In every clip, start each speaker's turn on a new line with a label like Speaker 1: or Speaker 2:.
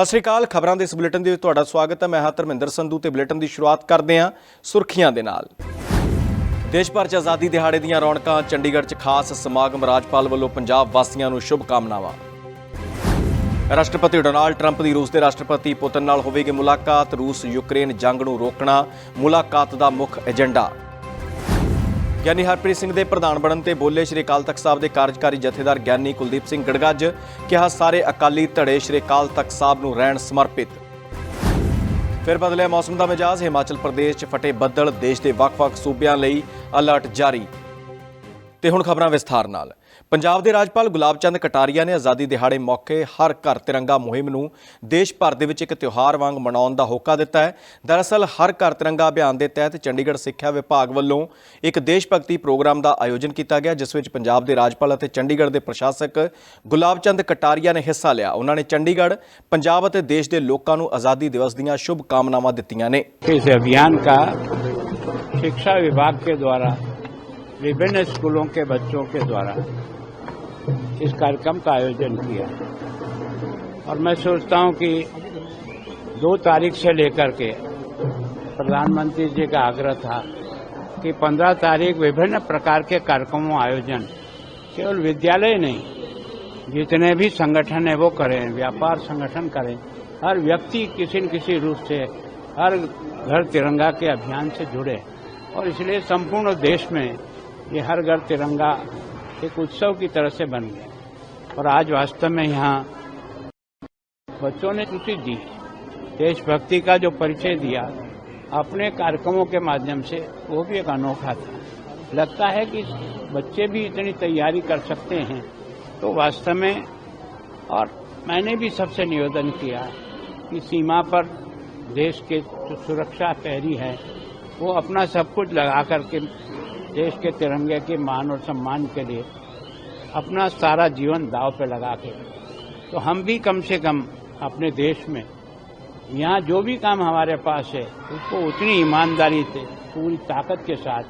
Speaker 1: ਸਤਿ ਸ੍ਰੀ ਅਕਾਲ, ਖਬਰਾਂ ਦੇ ਇਸ ਬੁਲੇਟਿਨ ਦੇ ਵਿੱਚ ਤੁਹਾਡਾ ਸਵਾਗਤ ਹੈ। ਮੈਂ ਹਾਂ ਧਰਮਿੰਦਰ ਸੰਧੂ ਤੇ ਬੁਲੇਟਿਨ ਦੀ ਸ਼ੁਰੂਆਤ ਕਰਦੇ ਹਾਂ ਸੁਰਖੀਆਂ ਦੇ ਨਾਲ। ਦੇਸ਼ ਭਰ 'ਚ ਆਜ਼ਾਦੀ ਦਿਹਾੜੇ ਦੀਆਂ ਰੌਣਕਾਂ, ਚੰਡੀਗੜ੍ਹ 'ਚ ਖਾਸ ਸਮਾਗਮ, ਰਾਜਪਾਲ ਵੱਲੋਂ ਪੰਜਾਬ ਵਾਸੀਆਂ ਨੂੰ ਸ਼ੁਭ ਕਾਮਨਾਵਾਂ। ਰਾਸ਼ਟਰਪਤੀ ਡੋਨਾਲਡ ਟਰੰਪ ਦੀ ਰੂਸ ਦੇ ਰਾਸ਼ਟਰਪਤੀ ਪੁਤਨ ਨਾਲ ਹੋਵੇਗੀ ਮੁਲਾਕਾਤ। ਰੂਸ ਯੂਕਰੇਨ ਜੰਗ ਨੂੰ ਰੋਕਣਾ, ਮੁਲਾਕਾਤ ਦਾ ਮੁੱਖ ਏਜੰਡਾ। ਗਿਆਨੀ ਹਰਪ੍ਰੀਤ ਸਿੰਘ ਦੇ ਪ੍ਰਧਾਨ ਬਣਨ ਤੇ ਬੋਲੇ ਸ਼੍ਰੀ ਅਕਾਲ ਤਖਤ ਸਾਹਿਬ ਦੇ ਕਾਰਜਕਾਰੀ ਜਥੇਦਾਰ ਗਿਆਨੀ ਕੁਲਦੀਪ ਸਿੰਘ ਗੜਗੱਜ ਕਿਹਾ, ਸਾਰੇ ਅਕਾਲੀ ਧੜੇ ਸ਼੍ਰੀ ਅਕਾਲ ਤਖਤ ਸਾਹਿਬ ਨੂੰ ਰਹਿਣ ਸਮਰਪਿਤ। ਫਿਰ ਬਦਲਿਆ ਮੌਸਮ ਦਾ ਮਿਜਾਜ਼, ਹਿਮਾਚਲ ਪ੍ਰਦੇਸ਼ 'ਚ ਫਟੇ ਬੱਦਲ, ਦੇਸ਼ ਦੇ ਵੱਖ-ਵੱਖ ਸੂਬਿਆਂ ਲਈ ਅਲਰਟ ਜਾਰੀ। ਤੇ ਹੁਣ ਖਬਰਾਂ ਵਿਸਥਾਰ ਨਾਲ। ਪੰਜਾਬ ਦੇ ਰਾਜਪਾਲ ਗੁਲਾਬ ਚੰਦ ਕਟਾਰੀਆ ਨੇ ਆਜ਼ਾਦੀ ਦਿਹਾੜੇ ਮੌਕੇ ਹਰ ਘਰ ਤਿਰੰਗਾ ਮੁਹਿੰਮ ਨੂੰ ਦੇਸ਼ ਭਰ ਦੇ ਵਿੱਚ ਇੱਕ ਤਿਉਹਾਰ ਵਾਂਗ ਮਨਾਉਣ ਦਾ ਹੋਕਾ ਦਿੱਤਾ ਹੈ ਦਰਅਸਲ ਹਰ ਘਰ ਤਿਰੰਗਾ ਅਭਿਆਨ ਦੇ ਤਹਿਤ ਚੰਡੀਗੜ੍ਹ ਸਿੱਖਿਆ ਵਿਭਾਗ ਵੱਲੋਂ ਇੱਕ ਦੇਸ਼ ਭਗਤੀ ਪ੍ਰੋਗਰਾਮ ਦਾ ਆਯੋਜਨ ਕੀਤਾ ਗਿਆ ਜਿਸ ਵਿੱਚ ਪੰਜਾਬ ਦੇ ਰਾਜਪਾਲ ਅਤੇ ਚੰਡੀਗੜ੍ਹ ਦੇ ਪ੍ਰਸ਼ਾਸਕ ਗੁਲਾਬ ਚੰਦ ਕਟਾਰੀਆ ਨੇ ਹਿੱਸਾ ਲਿਆ ਉਹਨਾਂ ਨੇ ਚੰਡੀਗੜ੍ਹ ਪੰਜਾਬ ਅਤੇ ਦੇਸ਼ ਦੇ ਲੋਕਾਂ ਨੂੰ ਆਜ਼ਾਦੀ ਦਿਵਸ ਦੀਆਂ ਸ਼ੁਭ ਕਾਮਨਾਵਾਂ ਦਿੱਤੀਆਂ ਨੇ
Speaker 2: इस अभियान का शिक्षा विभाग के द्वारा विभिन्न स्कूलों के बच्चों के द्वारा इस कार्यक्रम का आयोजन किया। और मैं सोचता हूँ कि दो तारीख से लेकर के प्रधानमंत्री जी का आग्रह था कि पंद्रह तारीख विभिन्न प्रकार के कार्यक्रमों, आयोजन, केवल विद्यालय नहीं, जितने भी संगठन है वो करें, व्यापार संगठन करें। हर व्यक्ति किसी न किसी रूप से हर घर तिरंगा के अभियान से जुड़े। और इसलिए संपूर्ण देश में ये हर घर तिरंगा एक उत्सव की तरह से बन गया। और आज वास्तव में यहाँ बच्चों ने रुचि दी। देशभक्ति का जो परिचय दिया, अपने कार्यक्रमों के माध्यम से, वो भी एक अनोखा था। लगता है कि बच्चे भी इतनी तैयारी कर सकते हैं। तो वास्तव में, और मैंने भी सबसे निवेदन किया कि सीमा पर देश के जो सुरक्षा प्रहरी है, वो अपना सब कुछ लगा करके देश के तिरंगे के मान और सम्मान के लिए अपना सारा जीवन दाव पे लगा के। तो हम भी कम से कम अपने देश में यहाँ जो भी काम हमारे पास है, उसको उतनी ईमानदारी से, पूरी ताकत के साथ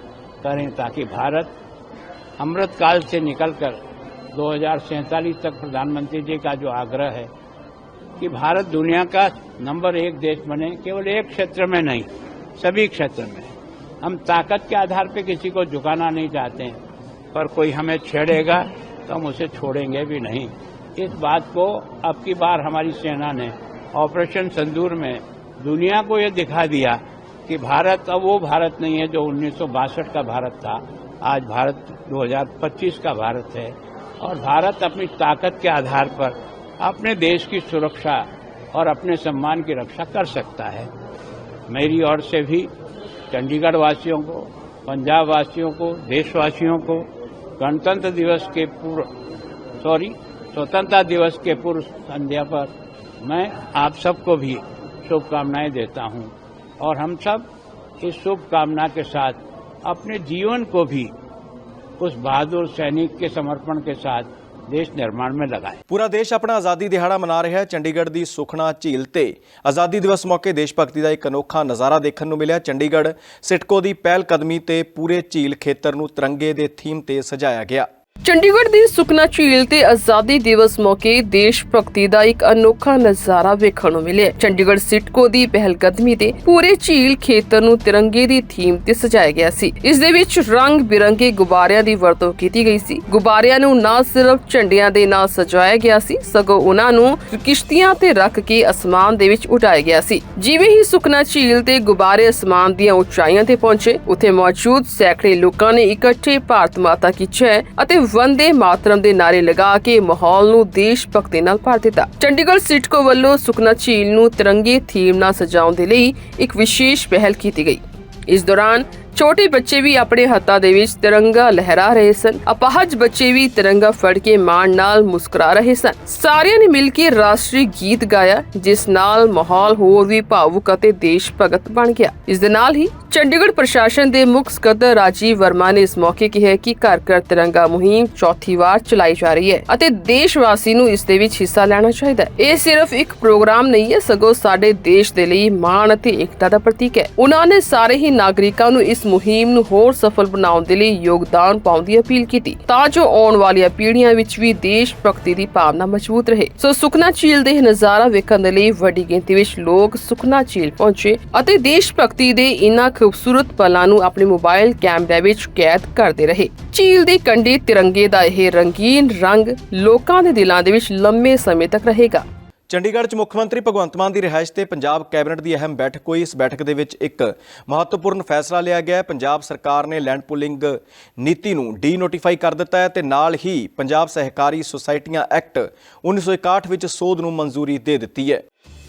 Speaker 2: करें ताकि भारत अमृत काल से निकलकर दो तक प्रधानमंत्री जी का जो आग्रह है कि भारत दुनिया का नंबर एक देश बने, केवल एक क्षेत्र में नहीं, सभी क्षेत्र में। हम ताकत के आधार पे किसी को झुकाना नहीं चाहते हैं। पर कोई हमें छेड़ेगा तो हम उसे छोड़ेंगे भी नहीं। इस बात को अब की बार हमारी सेना ने ऑपरेशन संदूर में दुनिया को ये दिखा दिया कि भारत, अब वो भारत नहीं है जो उन्नीस सौ बासठ का भारत था। आज भारत 2025 का भारत है। और भारत अपनी ताकत के आधार पर अपने देश की सुरक्षा और अपने सम्मान की रक्षा कर सकता है। मेरी ओर से भी चंडीगढ़ वासियों को पंजाब वासियों को, देशवासियों को गणतंत्र दिवस के पूर्व सॉरी स्वतंत्रता दिवस के पूर्व संध्या पर मैं आप सबको भी शुभकामनाएँ देता हूँ। और हम सब इस शुभकामना के साथ अपने जीवन को भी उस बहादुर सैनिक के समर्पण के साथ देश निर्माण में लगाएं
Speaker 1: ਪੂਰਾ ਦੇਸ਼ ਆਪਣਾ ਆਜ਼ਾਦੀ ਦਿਹਾੜਾ ਮਨਾ ਰਿਹਾ ਹੈ ਚੰਡੀਗੜ੍ਹ ਦੀ ਸੁਖਨਾ ਝੀਲ ਤੇ ਆਜ਼ਾਦੀ ਦਿਵਸ ਮੌਕੇ ਦੇਸ਼ ਭਗਤੀ ਦਾ ਇੱਕ ਅਨੋਖਾ ਨਜ਼ਾਰਾ ਦੇਖਣ ਨੂੰ ਮਿਲਿਆ ਚੰਡੀਗੜ੍ਹ ਸਿਟਕੋ ਦੀ ਪਹਿਲ ਕਦਮੀ ਤੇ ਪੂਰੇ ਝੀਲ ਖੇਤਰ ਨੂੰ ਤਿਰੰਗੇ ਦੇ ਥੀਮ ਤੇ ਸਜਾਇਆ ਗਿਆ
Speaker 3: ਚੰਡੀਗੜ੍ਹ ਦੀ ਸੁਖਨਾ ਝੀਲ ਤੇ ਆਜ਼ਾਦੀ ਦਿਵਸ ਮੌਕੇ ਦੇਸ਼ ਭਗਤੀ ਦਾ ਇੱਕ ਅਨੋਖਾ ਨਜ਼ਾਰਾ ਵੇਖਣ ਨੂੰ ਮਿਲਿਆ। ਚੰਡੀਗੜ੍ਹ ਸਿਟਕੋ ਦੀ ਪਹਿਲਕਦਮੀ ਤੇ ਪੂਰੇ ਝੀਲ ਖੇਤਰ ਨੂੰ ਤਿਰੰਗੇ ਦੀ ਥੀਮ ਤੇ ਸਜਾਇਆ ਗਿਆ ਸੀ। ਇਸ ਦੇ ਵਿੱਚ ਰੰਗ ਬਿਰੰਗੇ ਗੁਬਾਰਿਆਂ ਦੀ ਵਰਤੋਂ ਕੀਤੀ ਗਈ ਸੀ। ਗੁਬਾਰਿਆਂ ਨੂੰ ਨਾ ਸਿਰਫ ਝੰਡਿਆਂ ਦੇ ਨਾਲ ਸਜਾਇਆ ਗਿਆ ਸੀ, ਸਗੋਂ ਉਹਨਾਂ ਨੂੰ ਕਿਸ਼ਤੀਆਂ ਤੇ ਰੱਖ ਕੇ ਅਸਮਾਨ ਦੇ ਵਿੱਚ ਉਡਾਇਆ ਗਿਆ ਸੀ। ਜਿਵੇਂ ਹੀ ਸੁਖਨਾ ਝੀਲ ਤੇ ਗੁਬਾਰੇ ਅਸਮਾਨ ਦੀਆਂ ਉਚਾਈਆਂ ਤੇ ਪਹੁੰਚੇ, ਉੱਥੇ ਮੌਜੂਦ ਸੈਂਕੜੇ ਲੋਕਾਂ ਨੇ ਇਕੱਠੇ ਭਾਰਤ ਮਾਤਾ ਕੀ ਜੈ ਅਤੇ ਵੰਦੇ ਮਾਤਰਮ ਦੇ ਨਾਰੇ ਲਗਾ ਕੇ ਮਾਹੌਲ ਨੂੰ ਦੇਸ਼ ਭਗਤੀ ਨਾਲ ਭਰ ਦਿੱਤਾ। ਚੰਡੀਗੜ੍ਹ ਸਿਟਕੋ ਵੱਲੋਂ ਸੁਖਨਾ ਝੀਲ ਨੂੰ ਤਿਰੰਗੇ ਥੀਮ ਨਾਲ ਸਜਾਉਣ ਦੇ ਲਈ ਇੱਕ ਵਿਸ਼ੇਸ਼ ਪਹਿਲ ਕੀਤੀ ਗਈ। ਇਸ ਦੌਰਾਨ ਛੋਟੇ ਬੱਚੇ ਵੀ ਆਪਣੇ ਹੱਥਾਂ ਦੇ ਵਿੱਚ ਤਿਰੰਗਾ ਲਹਿਰਾ ਰਹੇ ਸਨ। ਅਪਾਹਜ ਬੱਚੇ ਵੀ ਤਿਰੰਗਾ ਫੜ ਕੇ ਮਾਣ ਨਾਲ ਮੁਸਕਰਾ ਰਹੇ ਸਨ। ਸਾਰਿਆਂ ਨੇ ਮਿਲ ਕੇ ਰਾਸ਼ਟਰੀ ਗੀਤ ਗਾਇਆ, ਜਿਸ ਨਾਲ ਮਾਹੌਲ ਹੋਰ ਵੀ ਭਾਵੁਕ ਅਤੇ ਦੇਸ਼ ਭਗਤ ਬਣ ਗਿਆ। ਇਸ ਦੇ ਨਾਲ ਹੀ ਚੰਡੀਗੜ੍ਹ ਪ੍ਰਸ਼ਾਸਨ ਦੇ ਮੁੱਖ ਸਕੱਤਰ ਰਾਜੀਵ ਵਰਮਾ ਨੇ ਇਸ ਮੌਕੇ ਕਿਹਾ ਕਿ ਘਰ ਘਰ ਤਿਰੰਗਾ ਮੁਹਿੰਮ ਚੌਥੀ ਵਾਰ ਚਲਾਈ ਜਾ ਰਹੀ ਹੈ ਅਤੇ ਦੇਸ਼ ਵਾਸੀ ਨੂੰ ਇਸ ਦੇ ਵਿੱਚ ਹਿੱਸਾ ਲੈਣਾ ਚਾਹੀਦਾ ਹੈ। ਇਹ ਸਿਰਫ ਇੱਕ ਪ੍ਰੋਗਰਾਮ ਨਹੀਂ ਹੈ, ਸਗੋਂ ਸਾਡੇ ਦੇਸ਼ ਦੇ ਲਈ ਮਾਣ ਅਤੇ ਏਕਤਾ ਦਾ ਪ੍ਰਤੀਕ ਹੈ। ਉਹਨਾਂ ਨੇ ਸਾਰੇ ਹੀ ਨਾਗਰਿਕਾਂ ਨੂੰ ਇਸ ਇਸ ਮੁਹਿੰਮ ਨੂੰ ਹੋਰ ਸਫਲ ਬਣਾਉਣ ਦੇ ਲਈ ਯੋਗਦਾਨ ਪਾਉਣ ਦੀ ਅਪੀਲ ਕੀਤੀ। ਤਾਂ ਜੋ ਆਉਣ ਵਾਲੀਆਂ ਪੀੜ੍ਹੀਆਂ ਵਿੱਚ ਵੀ ਦੇਸ਼ ਭਗਤੀ ਦੀ ਭਾਵਨਾ ਮਜ਼ਬੂਤ ਰਹੇ। ਸੋ ਸੁਖਨਾ ਝੀਲ ਦੇ ਨਜ਼ਾਰਾ ਵੇਖਣ ਦੇ ਲਈ ਵੱਡੀ ਗਿਣਤੀ ਵਿੱਚ ਲੋਕ ਸੁਖਨਾ ਝੀਲ ਪਹੁੰਚੇ ਅਤੇ ਦੇਸ਼ ਭਗਤੀ ਦੇ ਇਨ੍ਹਾਂ ਖੂਬਸੂਰਤ ਪਲਾਂ ਨੂੰ ਆਪਣੇ ਮੋਬਾਈਲ ਕੈਮਰੇ ਵਿੱਚ ਕੈਦ ਕਰਦੇ ਰਹੇ। ਝੀਲ ਦੇ ਕੰਢੀ ਤਿਰੰਗੇ ਦਾ ਇਹ ਰੰਗੀਨ ਰੰਗ ਲੋਕਾਂ ਦੇ ਦਿਲਾਂ ਦੇ ਵਿੱਚ ਲੰਮੇ ਸਮੇਂ ਤੱਕ ਰਹੇਗਾ।
Speaker 1: ਚੰਡੀਗੜ੍ਹ 'ਚ ਮੁੱਖ ਮੰਤਰੀ ਭਗਵੰਤ ਮਾਨ ਦੀ ਰਿਹਾਇਸ਼ ਤੇ ਪੰਜਾਬ ਕੈਬਨਿਟ ਦੀ ਅਹਿਮ ਬੈਠਕ ਹੋਈ। ਇਸ ਬੈਠਕ ਦੇ ਵਿੱਚ ਇੱਕ ਮਹੱਤਵਪੂਰਨ ਫੈਸਲਾ ਲਿਆ ਗਿਆ ਹੈ। ਪੰਜਾਬ ਸਰਕਾਰ ਨੇ ਲੈਂਡ ਪੁਲਿੰਗ ਨੀਤੀ ਨੂੰ ਡੀ ਨੋਟੀਫਾਈ ਕਰ ਦਿੱਤਾ ਹੈ ਤੇ ਨਾਲ ਹੀ ਪੰਜਾਬ ਸਹਿਕਾਰੀ ਸੁਸਾਇਟੀਆਂ ਐਕਟ 1961 ਵਿੱਚ ਸੋਧ ਨੂੰ ਮਨਜ਼ੂਰੀ ਦੇ ਦਿੱਤੀ ਹੈ।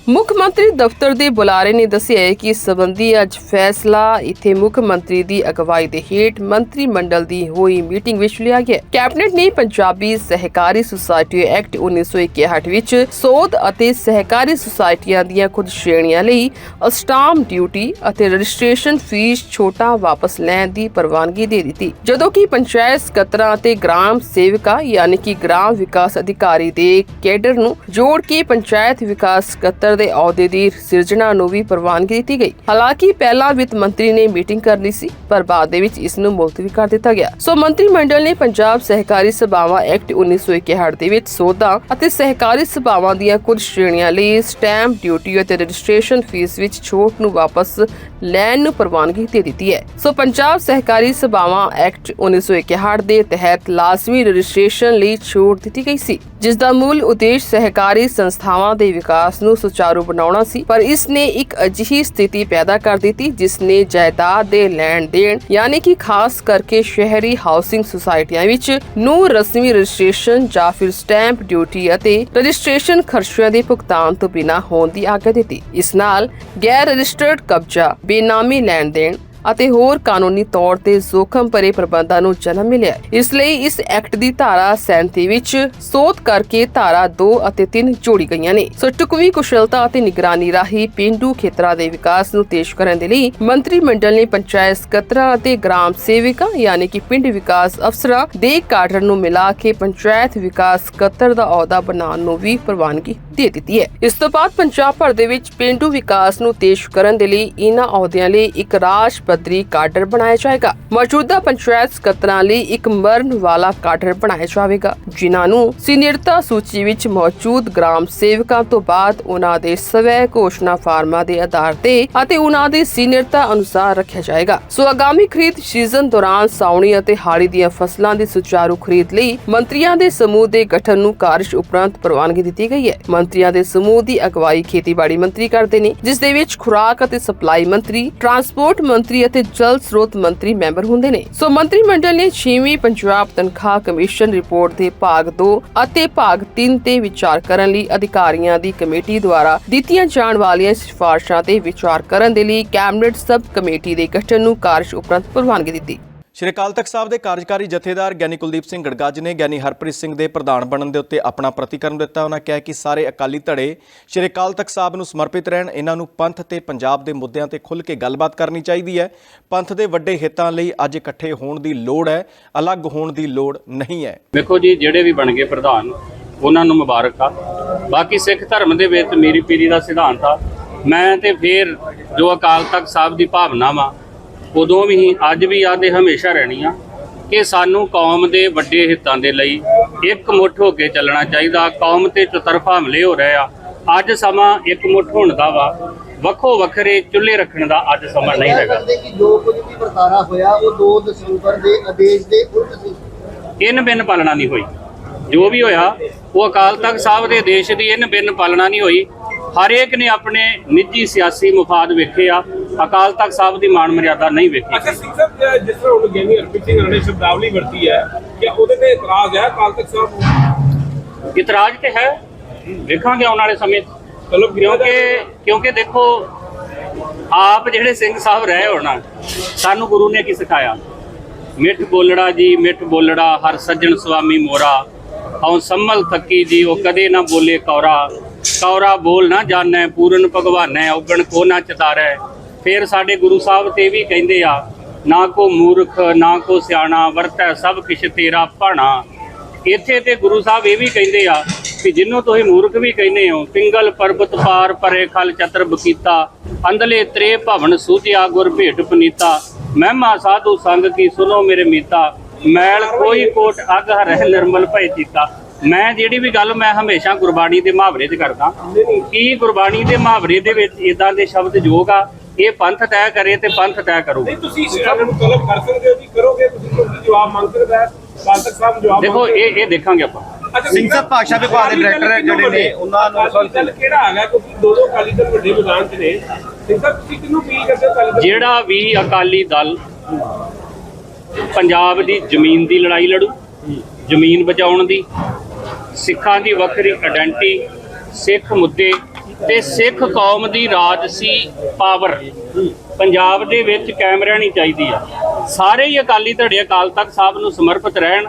Speaker 3: ਮੁੱਖ ਮੰਤਰੀ ਦਫ਼ਤਰ ਦੇ ਬੁਲਾਰੇ ਨੇ ਦੱਸਿਆ ਕਿ ਇਸ ਸੰਬੰਧੀ ਅੱਜ ਫੈਸਲਾ ਇੱਥੇ ਮੁੱਖ ਮੰਤਰੀ ਦੀ ਅਗਵਾਈ ਦੇ ਹੇਠ ਮੰਤਰੀ ਮੰਡਲ ਦੀ ਹੋਈ ਮੀਟਿੰਗ ਵਿੱਚ ਲਿਆ ਗਿਆ। ਕੈਬਨਿਟ ਨੇ ਪੰਜਾਬੀ ਸਹਿਕਾਰੀ ਸੁਸਾਇਟੀ ਐਕਟ 1961 ਵਿੱਚ ਸੋਧ ਅਤੇ ਸਹਿਕਾਰੀ ਸੁਸਾਇਟੀਆਂ ਦੀਆਂ ਕੁਝ ਸ਼੍ਰੇਣੀਆਂ ਲਈ ਅਸਟਾਮ ਡਿਊਟੀ ਅਤੇ ਰਜਿਸਟ੍ਰੇਸ਼ਨ ਫੀਸ ਛੋਟਾ ਵਾਪਸ ਲੈਣ ਦੀ ਪ੍ਰਵਾਨਗੀ ਦੇ ਦਿੱਤੀ। ਜਦੋਂ ਕਿ ਪੰਚਾਇਤ ਸਕੱਤਰਾਂ ਅਤੇ ਗ੍ਰਾਮ ਸੇਵਕਾ ਯਾਨੀ ਕਿ ਗ੍ਰਾਮ ਵਿਕਾਸ ਅਧਿਕਾਰੀ ਦੇ ਕੇਡਰ ਨੂੰ ਜੋੜ ਕੇ ਪੰਚਾਇਤ ਵਿਕਾਸ ਸਕੱਤਰ ਦੇ ਅਹੁਦੇ ਦੀ ਸਿਰਜਣਾ ਨੂੰ ਵੀ ਪ੍ਰਵਾਨਗੀ ਦਿੱਤੀ ਗਈ। ਹਾਲਾਂਕਿ ਪਹਿਲਾਂ ਵਿੱਤ ਮੰਤਰੀ ਨੇ ਮੀਟਿੰਗ ਕਰਨੀ ਸੀ, ਪਰ ਬਾਅਦ ਦੇ ਵਿੱਚ ਇਸ ਨੂੰ ਮੁਲਤਵੀ ਕਰ ਦਿੱਤਾ ਗਿਆ। ਸੋ ਮੰਤਰੀ ਮੰਡਲ ਨੇ ਪੰਜਾਬ ਸਹਿਕਾਰੀ ਸਭਾਵਾਂ ਐਕਟ 1961 ਦੇ ਵਿੱਚ ਸੋਧਾਂ ਅਤੇ ਸਹਿਕਾਰੀ ਸਭਾਵਾਂ ਦੀਆਂ ਕੁਝ ਸ਼੍ਰੇਣੀਆਂ ਲਈ ਸਟੈਂਪ ਡਿਊਟੀ ਅਤੇ ਰਜਿਸਟ੍ਰੇਸ਼ਨ ਫੀਸ ਵਿੱਚ ਛੋਟ ਨੂੰ ਵਾਪਸ ਲੈਣ ਨੂੰ ਪ੍ਰਵਾਨਗੀ ਦੇ ਦਿੱਤੀ ਹੈ। ਸੋ ਪੰਜਾਬ ਸਹਿਕਾਰੀ ਸਭਾਵਾਂ ਐਕਟ 1961 ਦੇ ਤਹਿਤ ਲਾਜ਼ਮੀ ਰਜਿਸਟ੍ਰੇਸ਼ਨ ਲਈ ਛੋਟ ਦਿੱਤੀ ਗਈ ਸੀ, ਜਿਸ ਦਾ ਮੂਲ ਉਦੇਸ਼ ਸਹਿਕਾਰੀ ਸੰਸਥਾਵਾਂ ਦੇ ਵਿਕਾਸ ਨੂੰ ਸੁਚਾਰੂ ਬਣਾਉਣਾ ਸੀ। ਪਰ ਇਸ ਨੇ ਇੱਕ ਅਜਿਹੀ ਸਥਿਤੀ ਪੈਦਾ ਕਰ ਦਿੱਤੀ, ਜਿਸ ਨੇ ਜਾਇਦਾਦ ਦੇ ਲੈਣ ਦੇਣ, ਯਾਨੀ ਕਿ ਖਾਸ ਕਰਕੇ ਸ਼ਹਿਰੀ ਹਾਊਸਿੰਗ ਸੁਸਾਇਟੀਆਂ ਵਿੱਚ ਨੂੰ ਰਸਮੀ ਰਜਿਸਟ੍ਰੇਸ਼ਨ ਜਾਂ ਫਿਰ ਸਟੈਂਪ ਡਿਊਟੀ ਅਤੇ ਰਜਿਸਟ੍ਰੇਸ਼ਨ ਖਰਚਿਆਂ ਦੇ ਭੁਗਤਾਨ ਤੋਂ ਬਿਨਾਂ ਹੋਣ ਦੀ ਆਗਿਆ ਦਿੱਤੀ। ਇਸ ਨਾਲ ਗੈਰ ਰਜਿਸਟਰਡ ਕਬਜ਼ਾ ਬੇਨਾਮੀ ਲੈਣ ਦੇਣ ਅਤੇ ਹੋਰ ਕਾਨੂੰਨੀ ਤੌਰ ਤੇ ਜ਼ੋਖਮ ਭਰੇ ਪ੍ਰਬੰਧਾਂ ਨੂੰ ਜਨਮ ਮਿਲਿਆ ਇਸ ਲਈ ਇਸ ਐਕਟ ਦੀ ਧਾਰਾ 37 ਵਿੱਚ ਸੋਧ ਕਰਕੇ ਧਾਰਾ 2 ਅਤੇ 3 ਜੋੜੀ ਗਈਆਂ ਨੇ। ਸੋ ਟੁਕਵੀਂ ਕੁਸ਼ਲਤਾ ਅਤੇ ਨਿਗਰਾਨੀ ਰਾਹੀਂ ਪਿੰਡੂ ਖੇਤਰਾਂ ਦੇ ਵਿਕਾਸ ਨੂੰ ਤੇਜ਼ ਕਰਨ ਦੇ ਲਈ ਮੰਤਰੀ ਮੰਡਲ ਨੇ ਪੰਚਾਇਤ ਸਕੱਤਰਾਂ ਅਤੇ ਗ੍ਰਾਮ ਸੇਵਿਕਾ ਯਾਨੀ ਕਿ ਪਿੰਡ ਵਿਕਾਸ ਅਫਸਰਾਂ ਦੇ ਕਾਡਰ ਨੂੰ ਮਿਲਾ ਕੇ ਪੰਚਾਇਤ ਵਿਕਾਸ ਸਕੱਤਰ ਦਾ ਅਹੁਦਾ ਬਣਾਉਣ ਨੂੰ ਵੀ ਪ੍ਰਵਾਨਗੀ ਦੇ ਦਿੱਤੀ ਹੈ। ਇਸ ਤੋਂ ਬਾਅਦ ਪੰਜਾਬ ਭਰ ਦੇ ਵਿੱਚ ਪਿੰਡੂ ਵਿਕਾਸ ਨੂੰ ਤੇਜ਼ ਕਰਨ ਦੇ ਲਈ ਇਹਨਾਂ ਅਹੁਦਿਆਂ ਲਈ ਇੱਕ ਰਾਜ ਪੱਧਰੀ ਕਾਡਰ ਬਣਾਇਆ ਜਾਏਗਾ। ਮੌਜੂਦਾ ਪੰਚਾਇਤ ਸਕੱਤਰਾਂ ਲਈ ਇੱਕ ਮਰਨ ਵਾਲਾ ਕਾਡਰ ਬਣਾਇਆ ਜਾਵੇਗਾ, ਜਿਨ੍ਹਾਂ ਨੂੰ ਸੀਨੀਅਰਤਾ ਸੂਚੀ ਵਿੱਚ ਮੌਜੂਦ ਗ੍ਰਾਮ ਸੇਵਕਾਂ ਤੋਂ ਬਾਅਦ ਉਹਨਾਂ ਦੇ ਸਵੈ ਘੋਸ਼ਣਾ ਫਾਰਮਾਂ ਦੇ ਆਧਾਰ ਤੇ ਅਤੇ ਉਹਨਾਂ ਦੀ ਸੀਨੀਅਰਤਾ ਅਨੁਸਾਰ ਰੱਖਿਆ ਜਾਏਗਾ। ਸੋ ਆਗਾਮੀ ਖਰੀਦ ਸੀਜ਼ਨ ਦੌਰਾਨ ਸਾਉਣੀ ਅਤੇ ਹਾੜੀ ਦੀਆਂ ਫਸਲਾਂ ਦੀ ਸੁਚਾਰੂ ਖਰੀਦ ਲਈ ਮੰਤਰੀਆਂ ਦੇ ਸਮੂਹ ਦੇ ਗਠਨ ਨੂੰ ਕਾਰਜ ਉਪਰੰਤ ਪ੍ਰਵਾਨਗੀ ਦਿੱਤੀ ਗਈ ਹੈ। ਮੰਤਰੀਆਂ ਦੇ ਸਮੂਹ ਦੀ ਅਗਵਾਈ ਖੇਤੀਬਾੜੀ ਮੰਤਰੀ ਕਰਦੇ ਨੇ, ਜਿਸ ਦੇ ਵਿੱਚ ਖੁਰਾਕ ਅਤੇ ਸਪਲਾਈ ਮੰਤਰੀ, ਟਰਾਂਸਪੋਰਟ ਮੰਤਰੀ ਅਤੇ ਜਲ ਸਰੋਤ ਮੰਤਰੀ ਮੈਂਬਰ ਹੁੰਦੇ ਨੇ। ਸੋ ਮੰਤਰੀ ਮੰਡਲ ਨੇ 6ਵੀਂ ਪੰਜਾਬ ਤਨਖਾਹ ਕਮਿਸ਼ਨ ਰਿਪੋਰਟ ਦੇ ਭਾਗ 2 ਅਤੇ ਭਾਗ 3 ਤੇ ਵਿਚਾਰ ਕਰਨ ਲਈ ਅਧਿਕਾਰੀਆਂ ਦੀ ਕਮੇਟੀ ਦੁਆਰਾ ਦਿੱਤੀਆਂ ਜਾਣ ਵਾਲੀਆਂ ਸਿਫਾਰਸ਼ਾਂ ਤੇ ਵਿਚਾਰ ਕਰਨ ਦੇ ਲਈ ਕੈਬਨਿਟ ਸਬ ਕਮੇਟੀ ਦੇ ਗਠਨ ਨੂੰ ਕਾਰਜ ਉਪਰੰਤ ਪ੍ਰਵਾਨਗੀ ਦਿੱਤੀ।
Speaker 1: ਸ਼੍ਰੀ ਅਕਾਲ ਤਖਤ ਸਾਹਿਬ ਦੇ ਕਾਰਜਕਾਰੀ ਜਥੇਦਾਰ ਗਿਆਨੀ ਕੁਲਦੀਪ ਸਿੰਘ ਗੜਗਾਜ ਨੇ ਗਿਆਨੀ ਹਰਪ੍ਰੀਤ ਸਿੰਘ ਦੇ ਪ੍ਰਧਾਨ ਬਣਨ ਦੇ ਉੱਤੇ ਆਪਣਾ ਪ੍ਰਤੀਕਰਮ ਦਿੱਤਾ। ਉਹਨਾਂ ਕਿਹਾ ਕਿ ਸਾਰੇ ਅਕਾਲੀ ਧੜੇ ਸ਼੍ਰੀ ਅਕਾਲ ਤਖਤ ਸਾਹਿਬ ਨੂੰ ਸਮਰਪਿਤ ਰਹਿਣ, ਇਹਨਾਂ ਨੂੰ ਪੰਥ ਤੇ ਪੰਜਾਬ ਦੇ ਮੁੱਦਿਆਂ ਤੇ ਖੁੱਲ੍ਹ ਕੇ ਗੱਲਬਾਤ ਕਰਨੀ ਚਾਹੀਦੀ ਹੈ। ਪੰਥ ਦੇ ਵੱਡੇ ਹਿੱਤਾਂ ਲਈ ਅੱਜ ਇਕੱਠੇ ਹੋਣ ਦੀ ਲੋੜ ਹੈ, ਅਲੱਗ ਹੋਣ ਦੀ ਲੋੜ ਨਹੀਂ ਹੈ।
Speaker 4: ਵੇਖੋ ਜੀ, ਜਿਹੜੇ ਵੀ ਬਣ ਗਏ ਪ੍ਰਧਾਨ, ਉਹਨਾਂ ਨੂੰ ਮੁਬਾਰਕ ਆ। ਬਾਕੀ ਸਿੱਖ ਧਰਮ ਦੇ ਵਿੱਚ ਮੇਰੀ ਪੀਰੀ ਦਾ ਸਿਧਾਂਤ ਆ। ਮੈਂ ਤੇ ਫੇਰ ਜੋ ਅਕਾਲ ਤਖਤ ਸਾਹਿਬ ਦੀ ਭਾਵਨਾ ਵਾ ਉਦੋਂ ਵੀ ਅੱਜ ਵੀ ਆ ਤੇ ਹਮੇਸ਼ਾ ਰਹਿਣੀ ਆ ਕਿ ਸਾਨੂੰ ਕੌਮ ਦੇ ਵੱਡੇ ਹਿੱਤਾਂ ਦੇ ਲਈ ਇੱਕ ਮੁੱਠ ਹੋ ਕੇ ਚੱਲਣਾ ਚਾਹੀਦਾ ਕੌਮ ਤੇ ਚਤਰਫਾ ਹਮਲੇ ਹੋ ਰਹੇ ਆ ਅੱਜ ਸਮਾਂ ਇੱਕ ਮੁੱਠ ਹੋਣ ਦਾ ਵਾ। ਵੱਖੋ ਵੱਖਰੇ ਚੁੱਲ੍ਹੇ ਰੱਖਣ ਦਾ ਅੱਜ ਸਮਾਂ ਨਹੀਂ ਹੈਗਾ।
Speaker 5: ਕਿ ਜੋ ਕੁਝ ਵੀ ਵਰਤਾਰਾ ਹੋਇਆ ਉਹ 2 ਦਸੰਬਰ ਦੇ ਆਦੇਸ਼ ਦੇ ਉਲਟ ਸੀ।
Speaker 4: ਇਨ ਬਿਨ ਪਾਲਣਾ ਨਹੀਂ ਹੋਈ। ਜੋ ਵੀ ਹੋਇਆ ਉਹ ਅਕਾਲ ਤਖਤ ਸਾਹਿਬ ਦੇ ਆਦੇਸ਼ ਦੀ ਇਨ ਬਿਨ ਪਾਲਣਾ ਨਹੀਂ ਹੋਈ। ਹਰੇਕ ਨੇ ਆਪਣੇ ਨਿੱਜੀ ਸਿਆਸੀ ਮਫਾਦ ਵੇਖੇ ਆ ਅਕਾਲ ਤਖਤ ਸਾਹਿਬ ਦੀ ਮਾਣ ਮਰਿਆਦਾ ਨਹੀਂ ਵੇਖੀ।
Speaker 6: ਅੱਛਾ ਸਿੰਘ ਸਾਹਿਬ ਜਿਸ ਤਰ੍ਹਾਂ ਹੁਣ ਗਿਆਨੀ ਹਰਪ੍ਰੀਤ ਸਿੰਘ ਨੇ ਸ਼ਬਦਾਵਲੀ ਵਰਤੀ ਹੈ ਕਿ ਉਹਦੇ ਤੇ ਇਤਰਾਜ਼ ਹੈ ਅਕਾਲ ਤਖਤ ਸਾਹਿਬ ਨੂੰ?
Speaker 4: ਇਤਰਾਜ਼ ਤੇ ਹੈ। ਵੇਖਾਂਗੇ ਆਉਣ ਵਾਲੇ ਸਮੇਂ।
Speaker 6: ਚਲੋ
Speaker 4: ਕਿਉਂਕਿ ਕਿਉਂਕਿ ਦੇਖੋ ਆਪ ਜਿਹੜੇ ਸਿੰਘ ਸਾਹਿਬ ਰਹੇ ਹੋਣਾ ਸਾਨੂੰ ਗੁਰੂ ਨੇ ਕੀ ਸਿਖਾਇਆ? ਮਿੱਠ ਬੋਲੜਾ ਜੀ ਮਿੱਠ ਬੋਲੜਾ ਹਰ ਸੱਜਣ ਸੁਆਮੀ ਮੋਰਾ। ਹਉ ਸੰਮਲ ਥੱਕੀ ਜੀ ਉਹ ਕਦੇ ਨਾ ਬੋਲੇ ਕੌਰਾ। ਕੌਰਾ ਬੋਲ ਨਾ ਜਾਣੈ, ਪੂਰਨ ਭਗਵਾਨੈ, ਔਗਣ ਕੋ ਨਾ ਚਤਾਰੈ। ਫਿਰ ਸਾਡੇ ਗੁਰੂ ਸਾਹਿਬ ਤੇ ਵੀ ਕਹਿੰਦੇ ਆ, ਨਾ ਕੋ ਮੂਰਖ, ਨਾ ਕੋ ਸਿਆਣਾ, ਵਰਤੈ ਸਭ ਕਿਛ ਤੇਰਾ ਭਾਣਾ। ਇੱਥੇ ਤੇ ਗੁਰੂ ਸਾਹਿਬ ਇਹ ਵੀ ਕਹਿੰਦੇ ਆ ਕਿ ਜਿੰਨੂੰ ਤੁਸੀਂ ਮੂਰਖ ਵੀ ਕਹਿੰਦੇ ਹੋ, ਪਿੰਗਲ ਪਰਬਤ ਪਾਰ ਪਰੇ ਖਲ ਚਤਰ ਬਕੀਤਾ ਅੰਦਲੇ ਤ੍ਰੇ ਭਵਨ ਸੂਝਿਆ ਗੁਰ ਭੇਟ ਪਨੀਤਾ। ਮਹਿਮਾ ਸਾਧੂ ਸੰਗ ਕੀ ਸੁਨੋ ਮੇਰੇ ਮੀਤਾ, ਮੈਲ ਕੋਈ ਕੋਟ ਅਗ ਰਹਿ ਨਿਰਮਲ ਭੈ ਚੀਤਾ। ਮੈਂ ਜਿਹੜੀ ਵੀ ਗੱਲ ਮੈਂ ਹਮੇਸ਼ਾ ਗੁਰਬਾਣੀ ਦੇ ਮੁਹਾਵਰੇ 'ਚ ਕਰਦਾ ਕੀ ਗੁਰਬਾਣੀ ਦੇ ਮੁਹਾਵਰੇ ਦੇ ਵਿੱਚ ਇਦਾਂ ਦੇ ਸ਼ਬਦ ਯੋਗ ਆ ਇਹ ਪੰਥ ਤੈਅ ਕਰੇ ਤੇ ਪੰਥ ਤੈਅ ਕਰੂ।
Speaker 6: ਨਹੀਂ ਤੁਸੀਂ ਇਹਨਾਂ ਨੂੰ ਤਲਬ ਕਰ ਸਕਦੇ ਹੋ ਜੀ ਕਰੋਗੇ ਤੁਸੀਂ ਕੋਈ ਜਵਾਬ ਮੰਗ ਸਕਦਾ ਹੈ ਅਕਾਲ ਤਖਤ ਸਾਹਿਬ ਜਵਾਬ
Speaker 4: ਦੇਖੋ ਇਹ ਇਹ ਦੇਖਾਂਗੇ ਆਪਾਂ।
Speaker 5: ਸਿੰਘ ਸਾਹਿਬ ਭਾਸ਼ਾ ਵਿਭਾਗ ਦੇ ਡਾਇਰੈਕਟਰ ਜਿਹੜੇ ਨੇ, ਉਹਨਾਂ ਨੂੰ
Speaker 6: ਦਲ ਕਿਹੜਾ ਆ ਗਿਆ ਕਿਉਂਕਿ ਦੋ ਦੋ ਅਕਾਲੀ ਦਲ ਵੱਡੇ ਮੈਦਾਨ 'ਚ ਨੇ। ਸਿੰਘ ਸਾਹਿਬ ਤੁਸੀਂ ਕਿਹਨੂੰ ਅਪੀਲ ਕਰਦੇ ਹੋ ਅਕਾਲੀ ਦਲ
Speaker 4: ਜਿਹੜਾ ਵੀ ਅਕਾਲੀ ਦਲ ਪੰਜਾਬ ਦੀ ਜ਼ਮੀਨ ਦੀ ਲੜਾਈ ਲੜੂ ਜ਼ਮੀਨ ਬਚਾਉਣ ਦੀ ਸਿੱਖਾਂ ਦੀ ਵੱਖਰੀ ਆਇਡੈਂਟੀ ਸਿੱਖ ਮੁੱਦੇ ਤੇ ਸਿੱਖ ਕੌਮ ਦੀ ਰਾਜਸੀ ਪਾਵਰ। ਪੰਜਾਬ ਦੇ ਵਿੱਚ ਕਾਇਮ ਰਹਿਣੀ ਚਾਹੀਦੀ ਆ। ਸਾਰੇ ਹੀ ਅਕਾਲੀ ਧੜੇ ਅਕਾਲ ਤਖਤ ਸਾਹਿਬ ਨੂੰ ਸਮਰਪਿਤ ਰਹਿਣ,